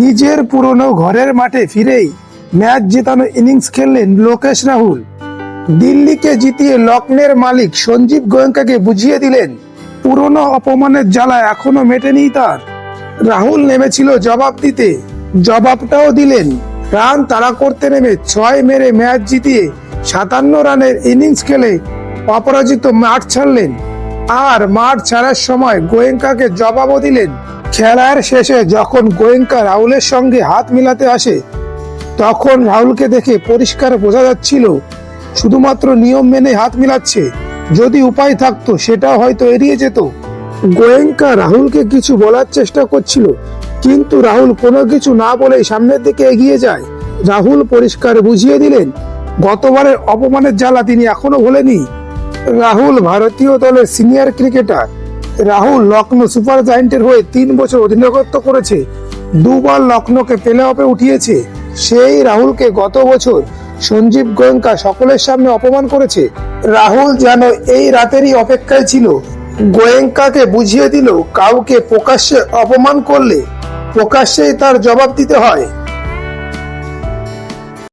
নিজের পুরনো ঘরের মাঠে ফিরেই ম্যাচ জেতানো ইনিংস খেললেন লোকেশ রাহুল। দিল্লিকে জিতিয়ে লক্ষ্ণের মালিক সঞ্জীব গোয়েঙ্কাকে বুঝিয়ে দিলেন, পুরনো অপমানের জ্বালা এখনও মেটেনি তার। রাহুল নেমেছিল জবাব দিতে, জবাবটাও দিলেন, রান তাড়া করতে নেমে ছয় মেরে ম্যাচ জিতিয়ে সাতান্ন রানের ইনিংস খেলে অপরাজিত মাঠ ছাড়লেন। আর মাঠ ছাড়ার সময় গোয়েঙ্কাকে জবাবও দিলেন খেলার শেষে যখন গোয়েঙ্কা রাহুলের সঙ্গে হাত মিলাতে আসে, তখন রাহুলকে দেখে পরিষ্কার বোঝা যাচ্ছিল, শুধুমাত্র নিয়ম মেনে হাত মিলাচ্ছে। যদি উপায় থাকতো সেটা হয়তো এড়িয়ে যেত। গোয়েঙ্কা রাহুলকে কিছু বলার চেষ্টা করছিল, কিন্তু রাহুল কোনো কিছু না বলেই সামনের দিকে এগিয়ে যায়। রাহুল পরিষ্কার বুঝিয়ে দিলেন, গতবারের অপমানের জ্বালা তিনি এখনও ভোলেনি রাহুল ভারতীয় দলের senior cricketer Rahul Lucknow super জায়েন্টের হয়ে তিন বছর অধিনায়কত্ব করেছে। দুবার লখনৌকে প্লে অফে উঠিয়েছে। সেই রাহুলকে গত বছর সঞ্জীব গোয়েঙ্কা সকলের সামনে অপমান করেছে। রাহুল যেন এই রাতেরই অপেক্ষায় ছিল। গোয়েঙ্কাকে বুঝিয়ে দিল, কাউকে প্রকাশ্যে অপমান করলে প্রকাশ্যেই তার জবাব দিতে হয়।